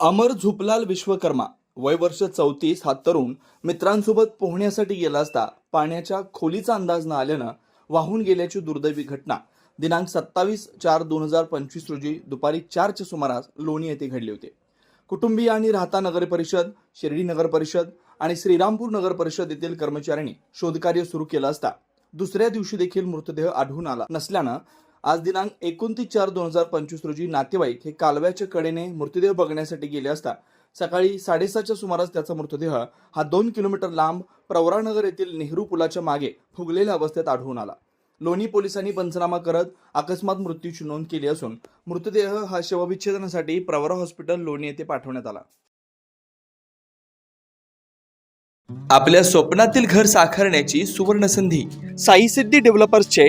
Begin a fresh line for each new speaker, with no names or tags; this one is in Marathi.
अमर झुपलाल विश्वकर्मा वय वर्ष चौतीस हा तरुण मित्रांसोबत पोहण्यासाठी गेला असता पाण्याच्या खोलीचा अंदाज न आल्यानं वाहून गेल्याची दुर्दैवी घटना. दिनांक सत्तावीस चार दोन हजार पंचवीस रोजी दुपारी चारच्या सुमारास लोणी येथे घडली होती. कुटुंबीय आणि राहता नगर परिषद शिर्डी नगर परिषद आणि श्रीरामपूर नगर परिषद येथील कर्मचाऱ्यांनी शोधकार्य सुरू केलं असता दुसऱ्या दिवशी देखील मृतदेह आढळून आला नसल्यानं आज दिनांक एकोणतीस चार दोन हजार पंचवीस रोजी नातेवाईक हे कालव्याच्या कडेने मृतदेह बघण्यासाठी गेले असता सकाळी साडेसातच्या सुमारास त्याचा मृतदेह हा दोन किलोमीटर लांब प्रवरानगर येथील नेहरू पुलाच्या मागे फुगलेल्या अवस्थेत आढळून आला. लोणी पोलिसांनी पंचनामा करत अकस्मात मृत्यूची नोंद केली असून मृतदेह हा शवविच्छेदनासाठी प्रवरा हॉस्पिटल लोणी येथे पाठवण्यात आला. आपल्या स्वप्नातील घर साकारण्याची सुवर्ण संधी साई सिद्धी डेव्हलपर्सचे